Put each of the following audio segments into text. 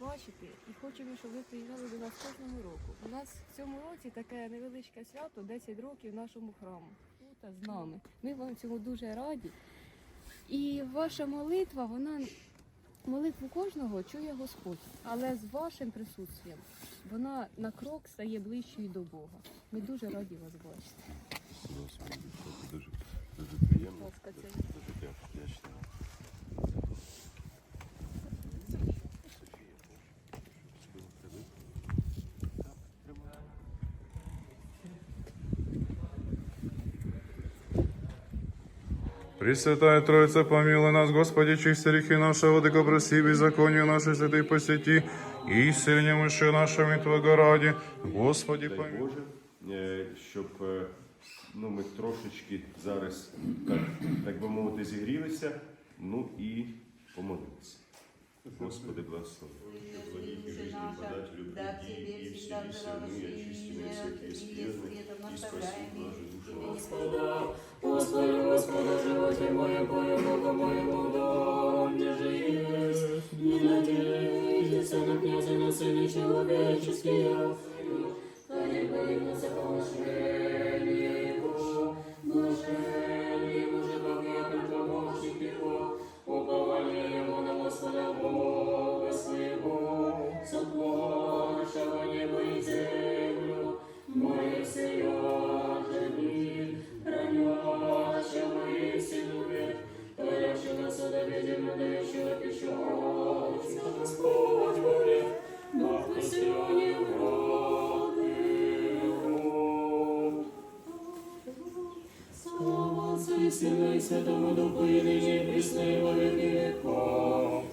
бачити і хочемо, щоб ви приїжджали до нас кожного року. У нас в цьому році таке невеличке свято 10 років нашому храму. Тут з нами. Ми вам цьому дуже раді. І ваша молитва, вона молитву кожного чує Господь, але з вашим присутствием вона на крок стає ближчою до Бога. Ми дуже раді вас бачити. Дуже, дуже приємно. Ласка, це- Дуже дя- вдячний вам. Софія, Боже, щоб тебе. Так, тримай. Пресвятая Троица, помилуй нас, Господи, чисти грехи наши, владыко, прости, беззаконие наши, святые посети, и исцеление мыши нашими Твого ради. Господи, Дай помилуй. Боже, е, щоб е, ну, ми трошечки зараз, так, так би мовити, зігрілися, ну і помолилися. Господи, благослови. Благих и жизни подателю Да, приди, тебе и всегда вселися взирала мы, свет, очистимые всякие и скверны, светом и спаси наставляй наши души. Господа, Господи, Господа, животе мое, Боже, Бога моему, да мне же есть. Не надейтесь на князя, на сыны человеческие, Цари боим за помышление Сыну и Святому Духу, и ныне и присно и во веки веков.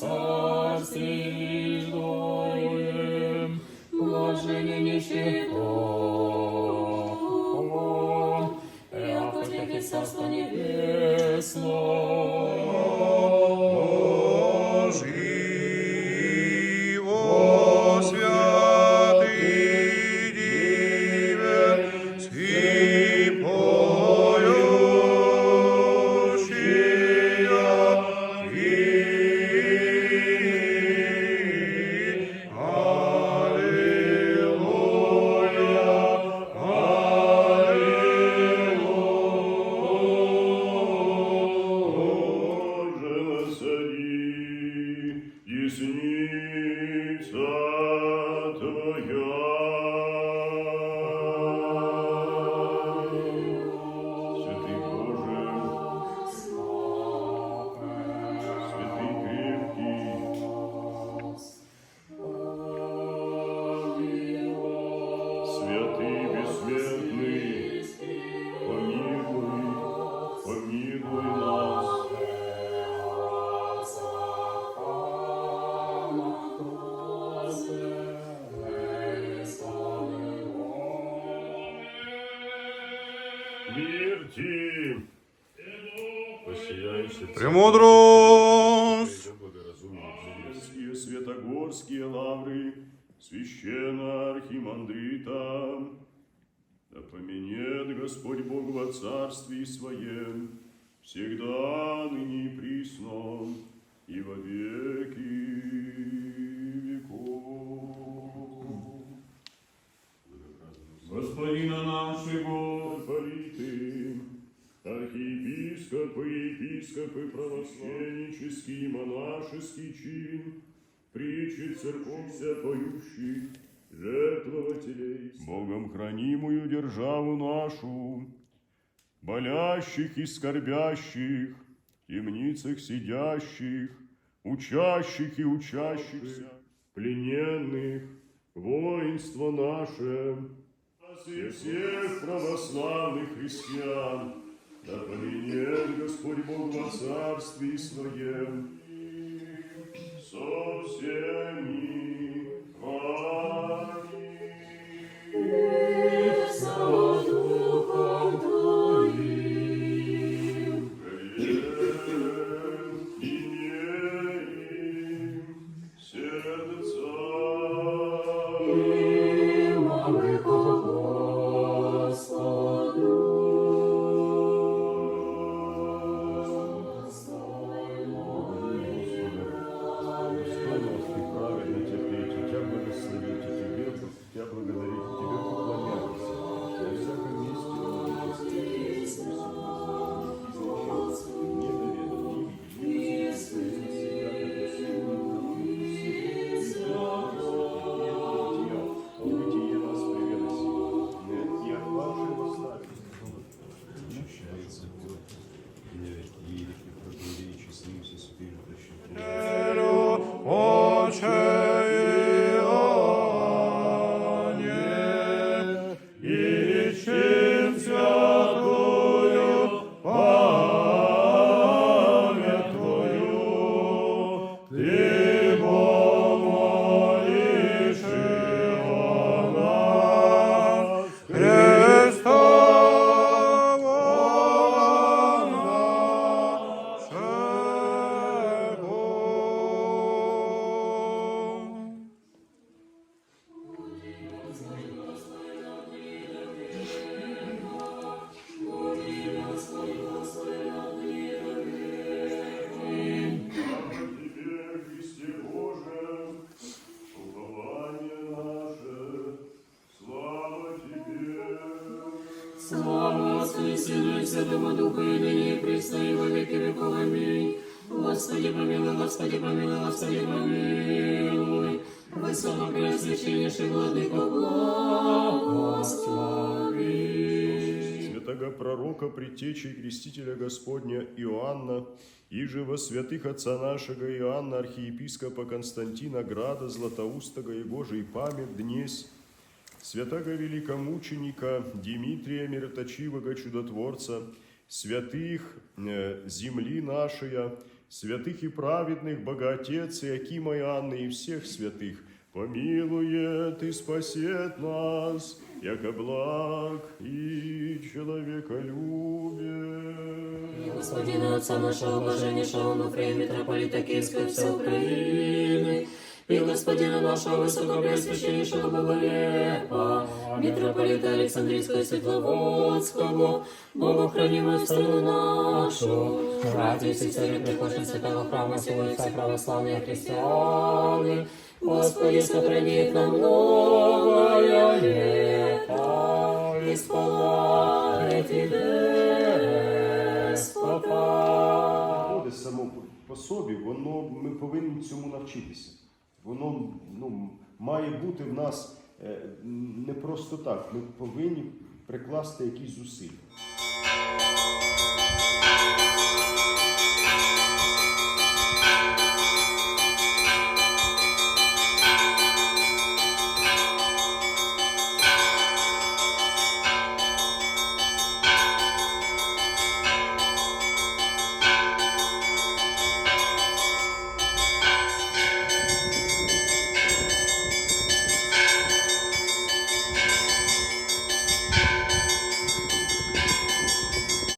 Царствия ждоем, блажение нищего, яко тебе царство небесное. Посияйся Премудрость. Святогорские лавры, священно архимандрита, да поменет Господь Бог во царстве Своем, всегда, ныне и присно, и во веки веков. Господина нашего, Политы, архиепископы, епископы, правосвященнический, монашеский чин, притчи церковься поющих, жертвователей, Богом хранимую державу нашу, болящих и скорбящих, в темницах сидящих, учащих и учащихся, плененных, воинство наше, и всех православных христиан, да поменяет Господь Бог во царстве Своем, со всеми Святому Духу, і нині, і присно, і во віки віков. Амінь. Господи, помилуй, Господи, помилуй, Господи, помилуй. Високо преосвященнейший владыко, благослови. Святого пророка, предтечи и крестителя Господня Иоанна, и же во святых отца нашего Иоанна, архиепископа Константина Града, Златоустого и Божий память днесь, святого великомученика Дмитрия Мироточивого Чудотворца, святых э, земли нашей, святых и праведных Богоотец Иакима и Анны и всех святых, помилует и спасет нас, яко благ и человеколюбие. Господина Отца нашего блаженнейшего Онуфрия, митрополита Киевской всей Украины, и Господина нашего высокопреосвященнейшего Боголепа, митрополита Александрийского и Светловодского, Богу хранимую страну нашу, братья и сестры, прихожим святого храма сего Отца православные христианы, Господи, сохрани их на многое лето, и сполай Тебе, Господа. Природи само по собі, воно ми повинні цьому навчитися. Воно ну, має бути в нас е, не просто так. Ми повинні прикласти якісь зусилля.